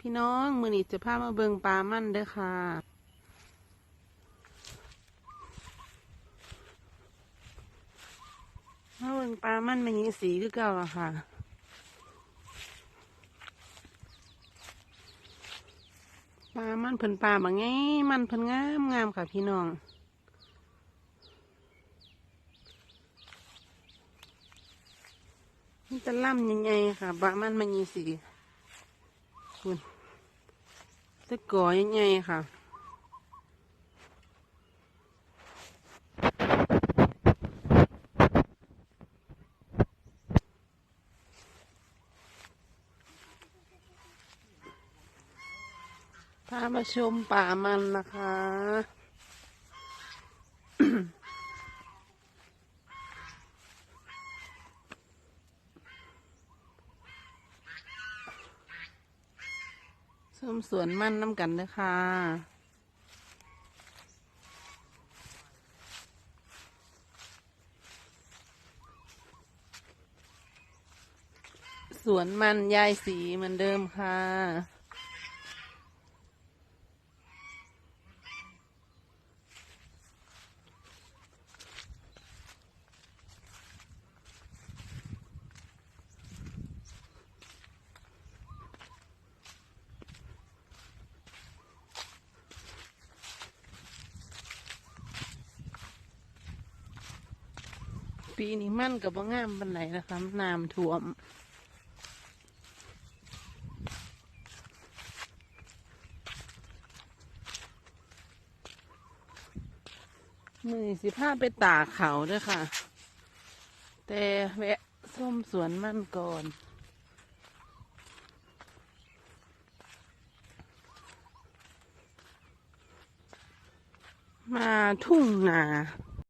พี่น้องมือนี้จะพามาเบิงปลามั่นเด้อค่ะ มาเบิงปลามั่นมันยีสีคือเก่าอะค่ะ ปลามันเพิ่นปลาบางไงมันเพิ่นงามงามค่ะพี่น้องนี่จะล่ำยังไงค่ะปลามันมันยีสี คุณจะก่อยังไงค่ะพามาชมป่ามันนะคะ ชมสวนมันน้ำกันนะคะสวนมันยายสีเหมือนเดิมค่ะ ปีนี้มันกับว่างามบันไหนนะคะน้ำท่วม มือสิพาไปตากเขาด้วยค่ะ แต่แวะส้มสวนมั่นก่อนมาทุ่งนา